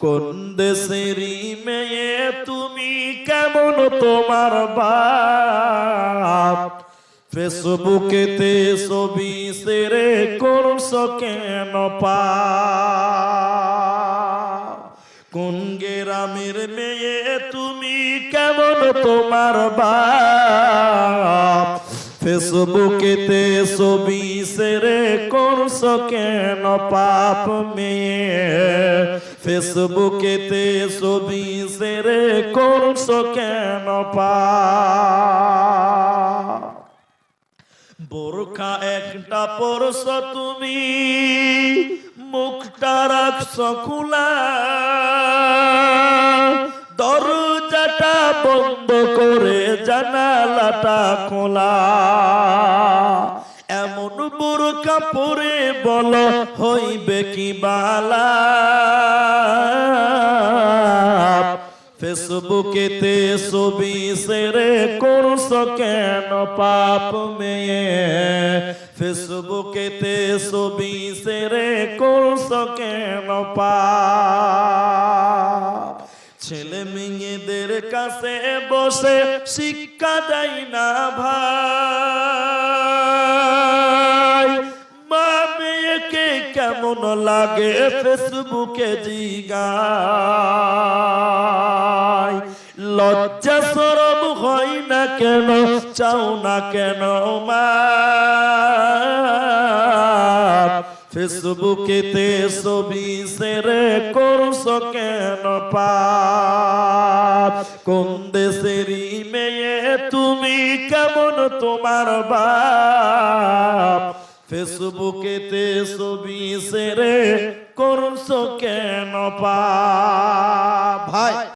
কোন দেশেরই মেয়ে তুমি কেমন তোমার বাপ? ফেসবুকেতে ছবি সেরে করছ কেন পা? কোন মেয়ে তুমি কেমন তোমার বাপ? ফেসবুকেতে ছবি সেরে করছ কেন পাপ মেয়ে? ফেসবুকেতে ছবি সেরে করছ কেন পাপ? একটা পরশ তুমি, মুখটা রাখছ খোলা। দরজাটা বন্ধ জানালাটা খোলা। এমন বোরখা পরে বল হইবে কি বালা? ফেসবুকেতে ছবি সেরে করছ কেন পাপ মেয়ে? ফেসবুকেতে ছবি সেরে করছ কেন পাপ? ছেলে মেয়েদের কাছে বসে শিক্ষা দেয় না ভাই। মা মেয়েকে কেমন লাগে ফেসবুকে জিগায় লজ্জা সরম হয় না কেন, চাও না কেন মা? ফেসবুকেতে ছবি সেরে করছ কেন পাপ কোন দেশেরই মেয়ে তুমি কেমন তোমার বাপ? ফেসবুকেতে ছবি সেরে করছ কেন পাপ